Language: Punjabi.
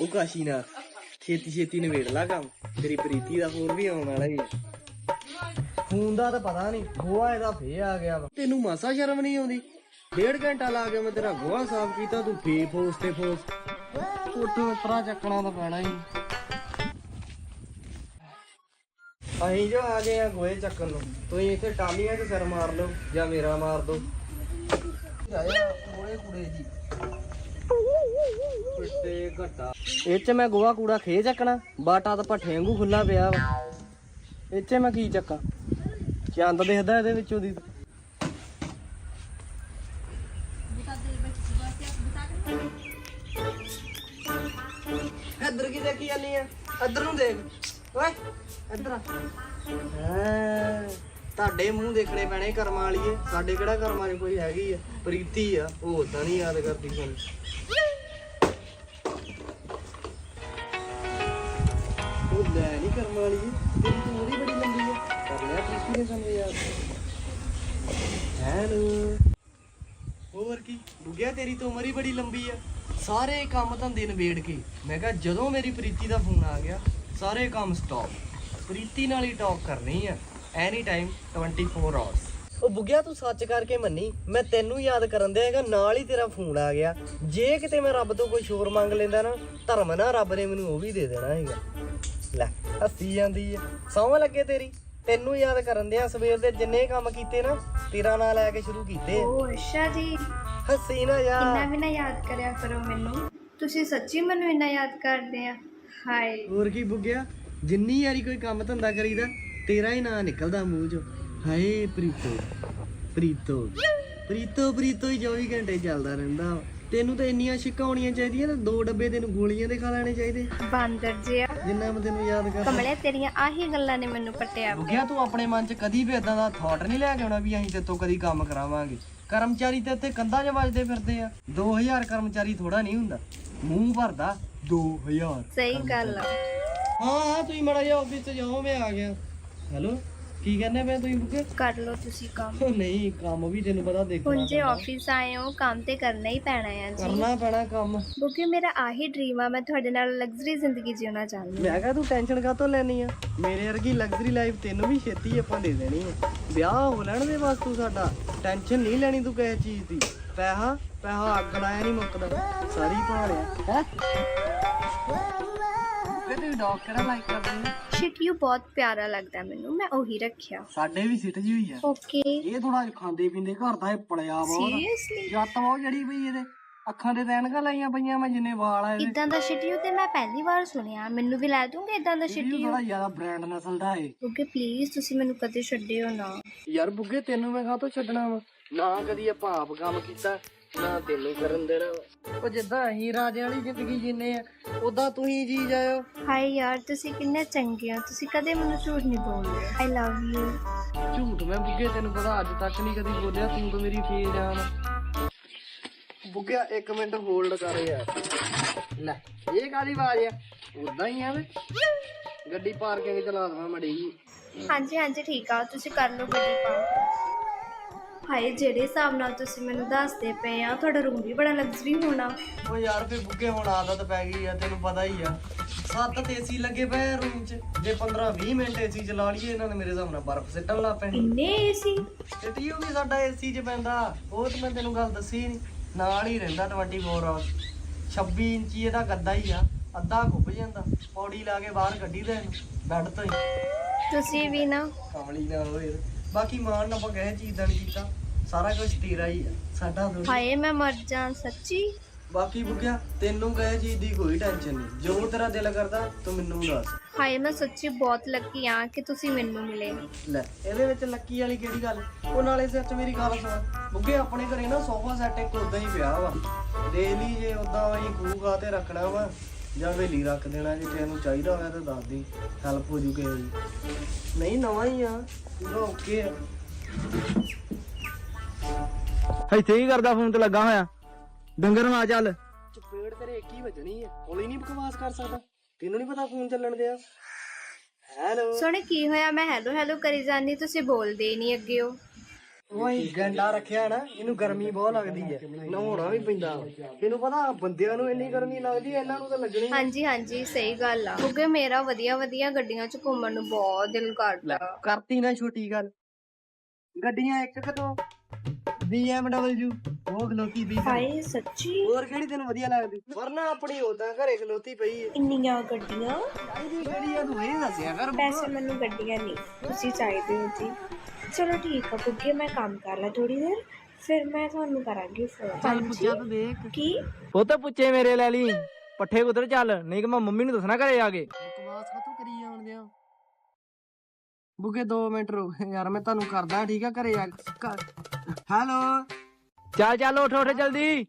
ਉਹ ਕਾਸ਼ੀ ਨਾਲ ਛੇਤੀ ਛੇਤੀ ਨਵੇੜ ਲਾ ਕੰਮ। ਤੇਰੀ ਪ੍ਰੀਤੀ ਦਾ ਫੋਨ ਵੀ ਆਉਣ ਵਾਲਾ ਹੀ ਫੋਨ ਦਾ ਤਾਂ ਪਤਾ ਨਹੀਂ ਗੋਆ ਇਹਦਾ ਫੇ ਆ ਗਿਆ ਵਾ। ਤੈਨੂੰ ਮਾਸਾ ਸ਼ਰਮ ਨਹੀਂ ਆਉਂਦੀ? ਡੇਢ ਘੰਟਾ ਲਾ ਕੇ ਮੈਂ ਤੇਰਾ ਗੋਆ ਸਾਫ਼ ਕੀਤਾ, ਤੂੰ ਫੇ ਫੋਸ ਤੇ ਫੋਸ। ਫੋਟੋ ਉਤਰਾ ਚੱਕਣਾ ਤਾਂ ਪੈਣਾ ਹੀ ਅਸੀਂ ਜੋ ਆ ਗਏ ਆ ਗੋਏ ਚੱਕਣ ਨੂੰ। ਤੁਸੀਂ ਇੱਥੇ ਟਾਲੀਆਂ 'ਚ ਸਿਰ ਮਾਰ ਲਓ ਜਾਂ ਮੇਰਾ ਮਾਰ ਦੋ ਆਇਆ ਗੋਏ ਕੁੜੇ ਜੀ ਪਿੱਟੇ ਘਟਾ ਇਹ 'ਚ ਮੈਂ ਗੋਹਾ ਕੂੜਾ ਖੇ ਚੱਕਣਾ ਬਾਟਾ ਤਾਂ ਭੱਠੇ ਵਾਂਗੂ ਖੁੱਲਾ ਪਿਆ ਵਾ। ਇਹ 'ਚ ਮੈਂ ਕੀ ਚੱਕਾਂ? ਚੰਦ ਦਿਖਦਾ ਇਹਦੇ ਵਿੱਚੋਂ ਦੀ। ਇੱਧਰ ਕੀ ਦੇਖੀ ਜਾਨੀ ਆ? ਇੱਧਰ ਨੂੰ ਦੇਖ। ਓਏ ਇੱਧਰ ਆ। ਹੈਂ, ਤੁਹਾਡੇ ਮੂੰਹ ਦੇਖਣੇ ਪੈਣੇ ਕਰਮਾਂ ਵਾਲੀਏ। ਸਾਡੇ ਕਿਹੜਾ ਕਰਮਾਂ 'ਚ ਕੋਈ ਹੈਗੀ ਆ? ਪ੍ਰੀਤੀ ਆ। ਉਹ ਉਦਾਂ ਨਹੀਂ ਯਾਦ ਕਰਦੀ ਸਾਨੂੰ। ਉਹ ਲੈ ਨਹੀਂ ਕਰਮਾਂ ਵਾਲੀਏ ਤੇਰੀ ਤਾਂ ਉਹਦੀ ਬੜੀ ਲੰਬੀ ਆ। ਕਰ ਲਿਆ ਪ੍ਰੀਤੀ ਨੇ ਸਾਨੂੰ ਯਾਦ ਹੈਲੋ। ਹੋਰ ਕੀ? ਬੁੱਗਿਆ ਤੇਰੀ ਤਾਂ ਉਮਰ ਹੀ ਬੜੀ ਲੰਬੀ ਆ। ਸਾਰੇ ਕੰਮ ਧੰਦੇ ਨਿਬੇੜ ਕੇ। ਮੈਂ ਕਿਹਾ ਜਦੋਂ ਮੇਰੀ ਪ੍ਰੀਤੀ ਦਾ ਫੋਨ ਆ ਗਿਆ, ਸਾਰੇ ਕੰਮ ਸਟਾਪ ਪ੍ਰੀਤੀ ਨਾਲ ਹੀ ਟਾਕ ਕਰਨੀ ਆ। ਐਨੀ ਟਾਈਮ 24 ਆਵਰਸ ਉਹ ਬੁੱਗਿਆ, ਤੂੰ ਸੱਚ ਕਰਕੇ ਮੰਨੀ। ਮੈਂ ਤੈਨੂੰ ਯਾਦ ਕਰਨ ਦੇ ਹੈਗਾ, ਨਾਲ ਹੀ ਤੇਰਾ ਫੋਨ ਆ ਗਿਆ। ਜੇ ਕਿਤੇ ਮੈਂ ਰੱਬ ਤੋਂ ਕੋਈ ਸ਼ੋਰ ਮੰਗ ਲੈਂਦਾ ਨਾ, ਧਰਮ ਨਾ ਰੱਬ ਨੇ ਮੈਨੂੰ ਉਹ ਵੀ ਦੇ ਦੇਣਾ ਹੈਗਾ। ਲੈ ਹੱਸੀ ਜਾਂਦੀ ਆ। ਸੌਂ ਲੱਗੇ ਤੇਰੀ। ਤੈਨੂੰ ਯਾਦ ਕਰਨ ਦੇ ਆ ਸਵੇਰ ਦੇ ਜਿੰਨੇ ਕੰਮ ਕੀਤੇ ਨਾ ਤੇਰਾ ਨਾਂ ਲੈ ਕੇ ਸ਼ੁਰੂ ਕੀਤੇ। ਓ ਅੱਛਾ ਜੀ ਹੱਸੀ ਨਾ ਇੰਨਾ ਯਾਰ ਵੀ ਨਾ ਯਾਦ ਕਰਿਆ ਕਰੋ ਮੈਨੂੰ। ਤੁਸੀਂ ਸੱਚੀ ਮੈਨੂੰ ਇੰਨਾ ਯਾਦ ਕਰਦੇ ਆ? ਹਾਏ। ਹੋਰ ਕੀ ਬੁੱਗਿਆ? ਜਿੰਨੀ ਵਾਰੀ ਕੋਈ ਕੰਮ ਧੰਦਾ ਕਰੀਦਾ ਤੇਰਾ ਹੀ ਨਾਂ ਨਿਕਲਦਾ ਮੂੰਹ ਚੋਂ। ਹਾਏ ਪ੍ਰੀਤੋ ਪ੍ਰੀਤੋ ਪ੍ਰੀਤੋ ਪ੍ਰੀਤੋ ਹੀ 24 ਘੰਟੇ ਚੱਲਦਾ ਰਹਿੰਦਾ। ਵਾ। ਤੈਨੂੰ ਤਾਂ ਇੰਨੀਆਂ ਛਿੱਕਾਂ ਹੋਣੀਆਂ ਚਾਹੀਦੀਆਂ ਤੇ ਦੋ ਡੱਬੇ ਤੈਨੂੰ ਗੋਲੀਆਂ ਦੇ ਖਾ ਲੈਣੇ ਚਾਹੀਦੇ। ਬਾਂਦਰ ਜਿਆ ਜਿੰਨਾ ਮੈਂ ਤੈਨੂੰ ਯਾਦ ਕਰ ਕਮਲੇ ਤੇਰੀਆਂ ਆਹੀ ਗੱਲਾਂ ਨੇ ਮੈਨੂੰ ਪਟਿਆ ਬੁੱਗਿਆ ਤੂੰ ਆਪਣੇ ਮਨ 'ਚ ਕਦੀ ਵੀ ਇਦਾਂ ਦਾ ਥਾਟ ਨਹੀਂ ਲੈ ਕੇ ਆਉਣਾ ਵੀ ਅਸੀਂ ਤੇਤੋਂ ਕਦੀ ਕੰਮ ਕਰਾਵਾਂਗੇ। ਕਰਮਚਾਰੀ ਤੇ ਇੱਥੇ ਕੰਧਾਂ 'ਚ ਵੱਜਦੇ ਫਿਰਦੇ ਆ। 2000 ਕਰਮਚਾਰੀ ਥੋੜਾ ਨਹੀਂ ਹੁੰਦਾ। ਮੂੰਹ ਭਰਦਾ 2000 ਸਹੀ ਗੱਲ ਆ। ਹਾਂ ਹਾਂ ਤੁਸੀਂ ਮੜਾ ਜਿਹਾ ਆਫਿਸ 'ਚ ਜਾਓ ਮੈਂ ਆ ਗਿਆ। ਹੈਲੋ ਕੀ ਕਹਿੰਦੇ ਮੈਂ ਤੁਸੀਂ ਬੁੱਗੇ ਕਰ ਲਓ ਤੁਸੀਂ ਕੰਮ। ਉਹ ਨਹੀਂ ਕੰਮ ਵੀ ਤੈਨੂੰ ਪਤਾ ਦੇਖਣਾ ਹੁਣ ਜੇ ਪੈਂਦਾ। ਆਫਿਸ ਆਏ ਹੋ ਕੰਮ ਤੇ ਕਰਨਾ ਹੀ ਪੈਣਾ ਆ ਜੀ। ਕਰਨਾ ਪੈਣਾ ਕੰਮ। ਕਿਉਂਕਿ ਮੇਰਾ ਆਹੀ ਡ੍ਰੀਮ ਆ ਮੈਂ ਤੁਹਾਡੇ ਨਾਲ ਲਗਜ਼ਰੀ ਜ਼ਿੰਦਗੀ ਜਿਉਣਾ ਚਾਹੁੰਦੀ ਮੈਂ ਕਿਹਾ ਤੂੰ ਟੈਨਸ਼ਨ ਕਾਹਤੋਂ ਲੈਣੀ ਆ? ਮੇਰੇ ਵਰਗੀ ਲਗਜ਼ਰੀ ਲਾਈਫ ਤੈਨੂੰ ਵੀ ਛੇਤੀ ਆਪਾਂ ਦੇ ਦੇਣੀ ਆ। ਵਿਆਹ ਹੋ ਲੈਣ ਦੇ ਬਸ ਤੂੰ ਸਾਡਾ। ਟੈਨਸ਼ਨ ਨਹੀਂ ਲੈਣੀ ਤੂੰ ਕਿਸੇ ਚੀਜ਼ ਦੀ। ਪੈਸਾ ਪੈਸਾ ਅੱਗ ਲਾਇਆ ਨਹੀਂ ਮੁੱਕਦਾ। ਸਾਰੀ ਭਾਲਿਆ ਹੈ? ਤੇ ਤੂੰ ਡੌਗ ਕਿਹੜਾ ਲਾਈਕ ਕਰਦੀ ਆ? ਸ਼ਿਟ ਯੂ ਬਹੁਤ ਪਿਆਰਾ ਲੱਗਦਾ ਮੈਨੂੰ ਮੈਂ ਉਹੀ ਰੱਖਿਆ। ਸਾਡੇ ਵੀ ਸਿੱਟ ਜੀ ਹੋਈ ਆ। ਓਕੇ ਇਹ ਥੋੜਾ ਖਾਂਦੇ ਪੀਂਦੇ ਘਰ ਦਾ ਇਹ ਪੜਿਆ ਬਹੁਤ ਸੀਰੀਅਸਲੀ ਜੱਤ ਬਹੁਤ ਜੜੀ ਪਈ ਇਹਦੇ। ਅੱਖਾਂ ਦੇ ਐਨਕਾਂ ਲਾਈਆਂ ਪਈਆਂ ਮੈਂ ਜਿੰਨੇ ਵਾਲ ਆ ਇਹਦੇ। ਇਦਾਂ ਦਾ ਸ਼ਿਟ ਯੂ ਤੇ ਮੈਂ ਪਹਿਲੀ ਵਾਰ ਸੁਣਿਆ। ਮੈਨੂੰ ਵੀ ਲੈ ਦੂੰਗੇ ਇਦਾਂ ਦਾ ਸ਼ਿਟ ਇਹ ਯੂ ਥੋੜਾ ਜ਼ਿਆਦਾ ਬ੍ਰਾਂਡ ਨਸਲ ਦਾ ਏ। ਓਕੇ ਪਲੀਜ਼ ਤੁਸੀਂ ਮੈਨੂੰ ਕਦੇ ਛੱਡਿਓ ਨਾ। ਯਾਰ ਬੁੱਗੇ ਤੈਨੂੰ ਮੈਂ ਕਾਹਤੋਂ ਛੱਡਣਾ ਵਾ? ਨਾ ਕਦੀ ਆਪਾਂ ਆਪ ਕੰਮ ਕੀਤਾ। ਨਾ ਤੈਨੂੰ ਕਰਨ ਦੇਣਾ। ਉਹ ਜਿੱਦਾਂ ਅਸੀਂ ਰਾਜੇ ਵਾਲੀ ਜ਼ਿੰਦਗੀ ਜੀਨੇ ਆ ਉਦਾਂ ਤੁਸੀਂ ਜੀ ਜਾਇਓ। ਹਾਏ ਯਾਰ ਤੁਸੀਂ ਕਿੰਨੇ ਚੰਗੇ ਹੋ। ਤੁਸੀਂ ਕਦੇ ਮੈਨੂੰ ਝੂਠ ਨਹੀਂ ਬੋਲਦੇ। ਆਈ ਲਵ ਯੂ ਝੂਠ ਮੈਂ ਬੁੱਗੇ ਤੈਨੂੰ ਪਤਾ ਅੱਜ ਤੱਕ ਨਹੀਂ ਕਦੀ ਬੋਲਿਆ ਤੂੰ ਤਾਂ ਮੇਰੀ ਫੇਰ ਜਾਨ ਬੁੱਗਿਆ 1 ਮਿੰਟ ਹੋਲਡ ਕਰ ਯਾਰ। ਲੈ ਇਹ ਕਾਦੀ ਆਵਾਜ਼ ਆ? ਉਦਾਂ ਹੀ ਆ ਵੇ। ਗੱਡੀ ਪਾਰਕਿੰਗ ਚਲਾ ਦਵਾਂ ਮੜੀ ਹਾਂਜੀ ਹਾਂਜੀ ਠੀਕ ਆ। ਤੁਸੀਂ ਕਰ ਲਓ ਗੱਡੀ ਪਾਓ ਹਾਏ ਜਿਹੜੇ ਹਿਸਾਬ ਨਾਲ ਤੁਸੀਂ ਮੈਨੂੰ ਦੱਸਦੇ ਪਏ ਆ ਤੁਹਾਡਾ ਰੂਮ ਵੀ ਬੜਾ ਲਗਜ਼ਰੀ ਹੋਣਾ। ਓ ਯਾਰ ਫੇ ਬੁੱਗੇ ਹੁਣ ਆਦਤ ਪੈ ਗਈ ਆ ਤੈਨੂੰ ਪਤਾ ਹੀ ਆ। ਸੱਤ ਤੇ ਏਸੀ ਲੱਗੇ ਪਏ ਰੂਮ 'ਚ। ਜੇ 15 20 ਮਿੰਟ ਏਸੀ ਚਲਾ ਲਈਏ ਇਹਨਾਂ ਨੇ ਮੇਰੇ ਹਿਸਾਬ ਨਾਲ ਬਰਫ਼ ਸਿੱਟਣ ਲੱਗ ਪੈਣੀ। ਇੰਨੇ ਏਸੀ ਤੇ ਟੀਓ ਵੀ ਸਾਡਾ ਏਸੀ 'ਚ ਪੈਂਦਾ। ਉਹ ਤੇ ਮੈਂ ਤੈਨੂੰ ਗੱਲ ਦੱਸੀ ਨਹੀਂ ਨਾਲ ਹੀ ਰਹਿੰਦਾ 24 ਆਵਰ 26 ਇੰਚੀ ਇਹਦਾ ਗੱਦਾ ਹੀ ਆ। ਅੱਧਾ ਖੁੱਭ ਜਾਂਦਾ। ਪੌੜੀ ਲਾ ਕੇ ਬਾਹਰ ਕੱਢੀ ਦਾ ਇਹਨੂੰ। ਬੈੱਡ ਤੋਂ ਹੀ। ਤੁਸੀਂ ਵੀ ਨਾ। ਕਮਲੀ ਨਾਲ ਹੋਏ। ਬਾਕੀ ਮਾਨ ਆਪਾਂ ਕਹੇ ਚੀਜ਼ ਦਾ ਨਹੀਂ ਕੀਤਾ। ਸਾਰਾ ਕੁਝ ਤੇਰਾ ਹੀ ਆ ਸਾਡਾ ਥੋੜ੍ਹੀ। ਹਾਏ ਮੈਂ ਮਰ ਜਾਂ ਸੱਚੀ। ਬਾਕੀ ਬੁੱਗਿਆ ਤੈਨੂੰ ਕਹੇ ਚੀਜ਼ ਦੀ ਕੋਈ ਟੈਨਸ਼ਨ ਨਹੀਂ। ਜੋ ਤੇਰਾ ਦਿਲ ਕਰਦਾ ਤੂੰ ਮੈਨੂੰ ਦੱਸ। ਹਾਏ ਮੈਂ ਸੱਚੀ ਬਹੁਤ ਲੱਕੀ ਆ ਕਿ ਤੁਸੀਂ ਮੈਨੂੰ ਮਿਲੇ। ਲੈ ਇਹਦੇ ਵਿੱਚ ਲੱਕੀ ਵਾਲੀ ਕਿਹੜੀ ਗੱਲ? ਉਹ ਨਾਲੇ ਸੱਚ ਮੇਰੀ ਗੱਲ ਸੁਣ। ਬੁੱਗੇ ਆਪਣੇ ਘਰੇ ਨਾ ਸੋਫਾ ਸੈੱਟ ਇੱਕ ਉਦਾਂ ਹੀ ਪਿਆ ਵਾ। ਦੇ ਲਈ ਜੇ ਉਦਾਂ ਅਸੀਂ ਖੂਗਾ ਤੇ ਰੱਖਣਾ ਵਾ। ਜਾਂ ਵੇਲੀ ਰੱਖ ਦੇਣਾ ਜੇ ਤੈਨੂੰ ਚਾਹੀਦਾ ਹੋਇਆ ਤਾਂ ਦੱਸ ਦੀ ਹੈਲਪ ਹੋ ਜੂ ਕਿਸੇ ਦੀ। ਨਹੀਂ ਨਵਾਂ ਹੀ ਆ ਪੂਰਾ ਓਕੇ ਆ। ਇੱਥੇ ਕੀ ਕਰਦਾ ਫੋਨ ਤੇ ਲੱਗਾ ਹੋਇਆ? ਡੰਗਰ ਮਾ ਚੱਲ। ਚਪੇੜ ਤੇਰੇ ਇੱਕ ਹੀ ਵੱਜਣੀ ਆ ਹੌਲੀ ਨਹੀਂ ਬਕਵਾਸ ਕਰ ਸਕਦਾ। ਤੈਨੂੰ ਨਹੀਂ ਪਤਾ ਫੋਨ ਚੱਲਣ ਦਿਆ। ਹੈਲੋ ਸੋਹਣੇ ਕੀ ਹੋਇਆ? ਮੈਂ ਹੈਲੋ ਹੈਲੋ ਕਰੀ ਜਾਂਦੀ ਤੁਸੀਂ ਬੋਲਦੇ ਹੀ ਨਹੀਂ ਅੱਗੇ ਹੋ ਓਏ ਗੰਡਾ ਰੱਖਿਆ ਨਾ ਇਹਨੂੰ ਗਰਮੀ ਬਹੁਤ ਲੱਗਦੀ ਹੈ। ਨਹਾਉਣਾ ਵੀ ਪੈਂਦਾ। ਇਹਨੂੰ ਪਤਾ ਬੰਦਿਆਂ ਨੂੰ ਇੰਨੀ ਗਰਮੀ ਲੱਗਦੀ ਹੈ ਇਹਨਾਂ ਨੂੰ ਤਾਂ ਲੱਗਣੀ ਹਾਂਜੀ ਹਾਂਜੀ ਸਹੀ ਗੱਲ ਆ। ਕਿਉਂਕਿ ਮੇਰਾ ਵਧੀਆ ਵਧੀਆ ਗੱਡੀਆਂ 'ਚ ਘੁੰਮਣ ਨੂੰ ਬਹੁਤ ਦਿਲ ਕਰਦਾ। ਕਰਤੀ ਨਾ ਛੋਟੀ ਗੱਲ। ਗੱਡੀਆਂ ਇੱਕ ਕਦੋਂ BMW ਉਹ ਖਲੋਤੀ ਵੀ ਹਾਏ ਸੱਚੀ। ਹੋਰ ਕਿਹੜੀ ਤੈਨੂੰ ਵਧੀਆ ਲੱਗਦੀ? ਵਰਨਾ ਆਪਣੀ ਉਦਾਂ ਘਰੇ ਖਲੋਤੀ ਪਈ ਹੈ ਇੰਨੀਆਂ ਗੱਡੀਆਂ। ਚਾਹੀਦੀ ਕਿਹੜੀ ਆ? ਤੂੰ ਇਹ ਦੱਸਿਆ ਕਰ। ਵੈਸੇ ਮੈਨੂੰ ਗੱਡੀਆਂ ਨਹੀਂ। ਤੁਸੀਂ ਚਾਹੀਦੇ ਹੋ ਜੀ। ਚਲੋ ਠੀਕ ਆ ਬੁੱਗੇ ਮੈਂ ਕੰਮ ਕਰ ਲਾ ਥੋੜੀ ਦੇਰ। ਫਿਰ ਮੈਂ ਤੁਹਾਨੂੰ ਕਰਾਂਗੀ ਫੋਨ ਚੱਲ ਪੁੱਛਿਆ ਤੂੰ ਦੇਖ। ਕੀ? ਉਹ ਤਾਂ ਪੁੱਛੇ ਮੇਰੇ ਲੈ ਲਈ। ਪੱਠੇ ਕੁਦਰ ਚੱਲ। ਨਹੀਂ ਕਿ ਮੈਂ ਮੰਮੀ ਨੂੰ ਦੱਸਣਾ ਘਰੇ ਆ ਕੇ। ਬਕਵਾਸ ਕਾਤੋਂ ਕਰੀ ਜਾਂਦੇ ਆ ਬੁਗੇ 2 ਮਿੰਟ ਰੁਕ, ਯਾਰ ਮੈਂ ਤੁਹਾਨੂੰ ਕਰਦਾ, ਠੀਕ ਆ, ਘਰੇ ਆ ਹੈਲੋ? ਚੱਲ ਚੱਲ, ਉੱਠ ਉੱਠ ਜਲਦੀ।